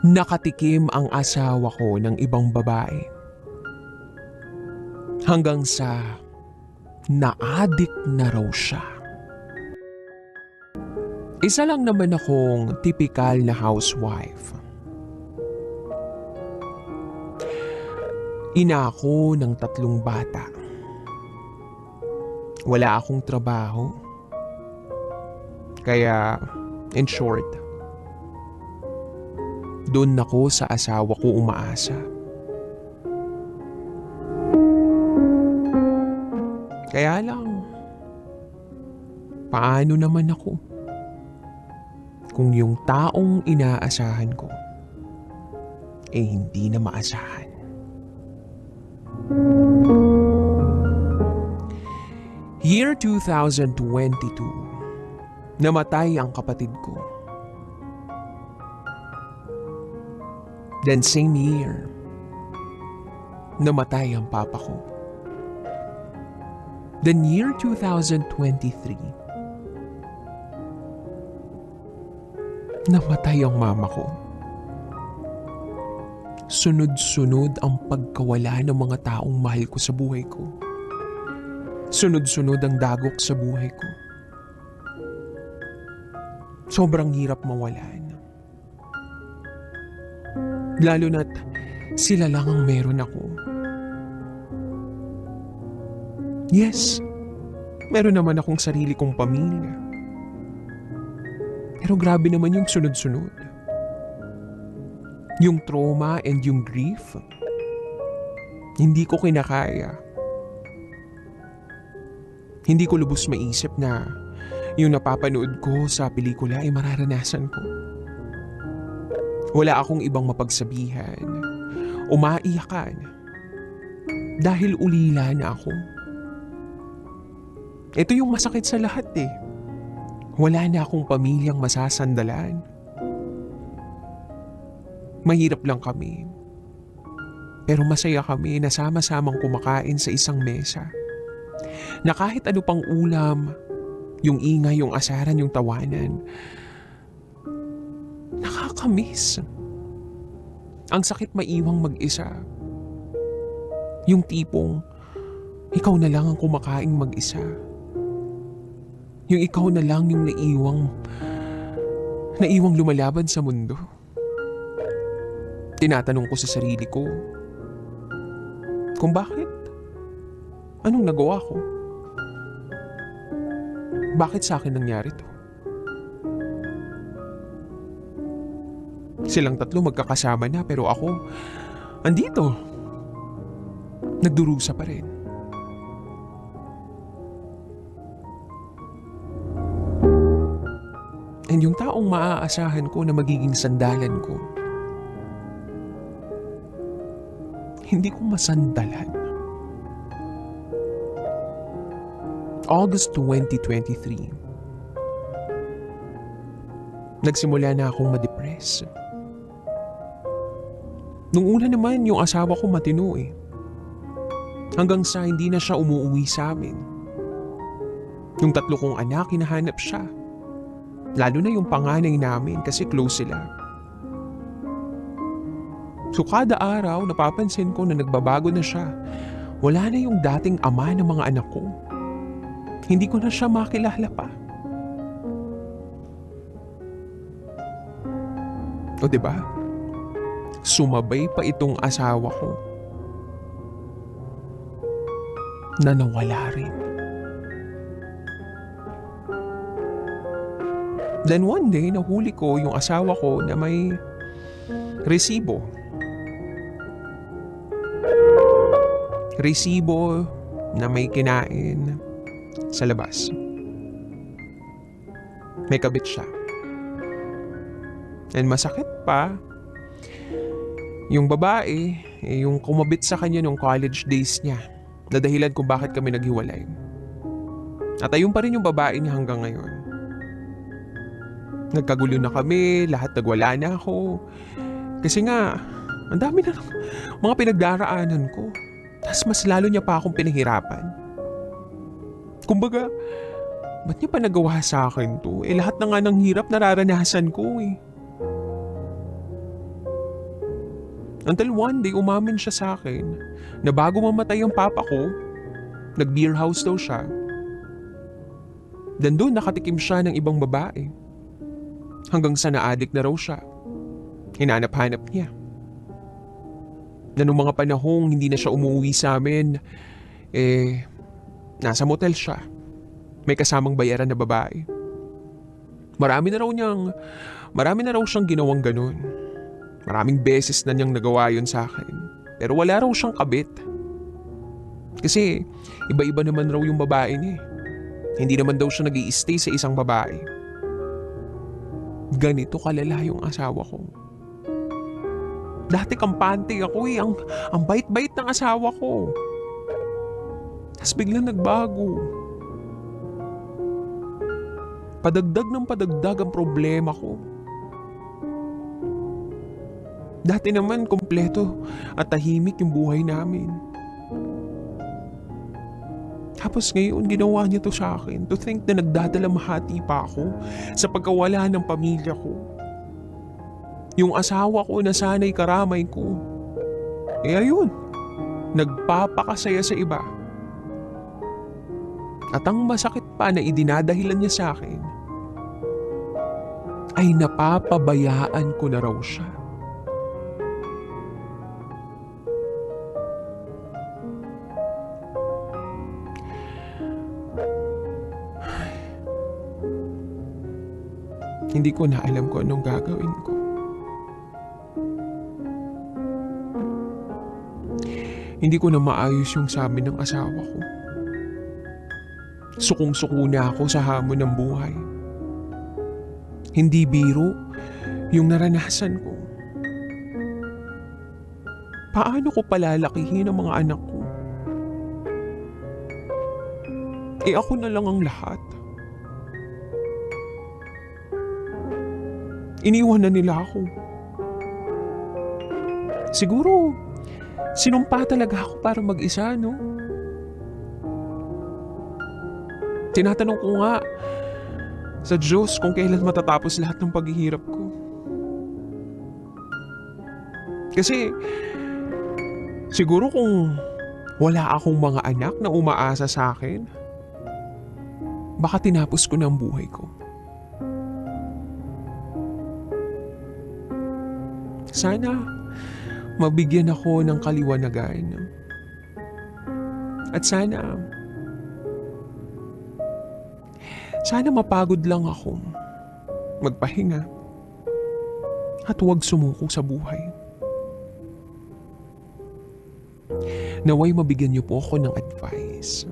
nakatikim ang asawa ko ng ibang babae. Hanggang sa naadik na raw siya. Isa lang naman akong tipikal na housewife. Ina ako ng tatlong bata. Wala akong trabaho. Kaya, in short, doon ako sa asawa ko umaasa. Kaya lang, paano naman ako kung yung taong inaasahan ko eh hindi na maasahan? Year 2022, namatay ang kapatid ko. Then same year, namatay ang papa ko. Then year 2023, namatay ang mama ko. Sunod-sunod ang pagkawala ng mga taong mahal ko sa buhay ko. Sunod-sunod ang dagok sa buhay ko. Sobrang hirap mawalan. Lalo na't sila lang ang meron ako. Yes, meron naman akong sarili kong pamilya. Pero grabe naman yung sunod-sunod. Yung trauma and yung grief, hindi ko kinakaya. Hindi ko lubos maisip na yung napapanood ko sa pelikula ay mararanasan ko. Wala akong ibang mapagsabihan. Umaiyakan. Dahil ulila na ako. Ito yung masakit sa lahat eh. Wala na akong pamilyang masasandalan. Mahirap lang kami. Pero masaya kami na sama-samang kumakain sa isang mesa. Na kahit ano pang ulam, yung ingay, yung asaran, yung tawanan, nakakamiss. Ang sakit maiwang mag-isa. Yung tipong, ikaw na lang ang kumakain mag-isa. Yung ikaw na lang yung naiwang, naiwang lumalaban sa mundo. Tinatanong ko sa sarili ko, kung bakit? Anong nagawa ko? Bakit sa akin nangyari to? Silang tatlo magkakasama na pero ako, andito. Nagdurusa pa rin. And yung taong maaasahan ko na magiging sandalan ko, hindi ko masandalan. August 2023. Nagsimula na akong ma-depress. Nung una naman, yung asawa ko matino eh. Hanggang sa hindi na siya umuwi sa amin. Yung tatlo kong anak, hinahanap siya. Lalo na yung panganay namin kasi close sila. So kada araw, napapansin ko na nagbabago na siya. Wala na yung dating ama ng mga anak ko. Hindi ko na siya makilala pa. O ba? Sumabay pa itong asawa ko na nawala rin. Then one day, nahuli ko yung asawa ko na may resibo. Resibo na may kinain sa labas. May kabit siya. And masakit pa, yung babae, eh, yung kumabit sa kanya nung college days niya, na dahilan kung bakit kami naghiwalay. At ayun pa rin yung babae niya hanggang ngayon. Nagkagulo na kami, lahat nagwala na ako. Kasi nga, ang dami na mga pinagdaraanan ko. Tapos mas lalo niya pa akong pinahirapan. Kumbaga, ba't niya pa nagawa sa akin to? Eh lahat na nga ng hirap nararanasan ko eh. Until one day, umamin siya sa akin na bago mamatay ang papa ko, nag-beer house daw siya. Dan doon nakatikim siya ng ibang babae. Hanggang sa na-addict na raw siya. Hinanap-hanap niya. Na nung mga panahong hindi na siya umuwi sa amin, eh, nasa motel siya. May kasamang bayaran na babae. Marami na raw niyang, marami na raw siyang ginawang ganun. Maraming beses na niyang nagawa yun sa akin. Pero wala raw siyang kabit. Kasi iba-iba naman raw yung babae niya. eh. Hindi naman daw siya nag stay sa isang babae. Ganito kalala yung asawa ko. Dati kampante ako eh. Ang, ang bait-bait ng asawa ko. Tapos biglang nagbago. Padagdag ng padagdag ang problema ko. Dati naman kompleto at tahimik yung buhay namin. Tapos ngayon ginawa niya to sa akin to think na nagdadalamhati pa ako sa pagkawala ng pamilya ko. Yung asawa ko na sana'y karamay ko. Eh ayun, nagpapakasaya sa iba. At ang masakit pa na idinadahilan niya sa akin ay napapabayaan ko na raw siya. Hindi ko na alam kung anong gagawin ko. Hindi ko na maayos yung sabi ng asawa ko. Sukong-suko na ako sa hamon ng buhay. Hindi biro yung naranasan ko. Paano ko palalakihin ang mga anak ko? Eh ako na lang ang lahat. Iniwan na nila ako. Siguro, sinumpa talaga ako para mag-isa, no? Tinatanong ko nga sa Diyos kung kailan matatapos lahat ng paghihirap ko. Kasi, siguro kung wala akong mga anak na umaasa sa akin, baka tinapos ko ang buhay ko. Sana mabigyan ako ng kaliwanagan. At sana sana mapagod lang ako magpahinga at huwag sumuko sa buhay. Naway mabigyan niyo po ako ng advice.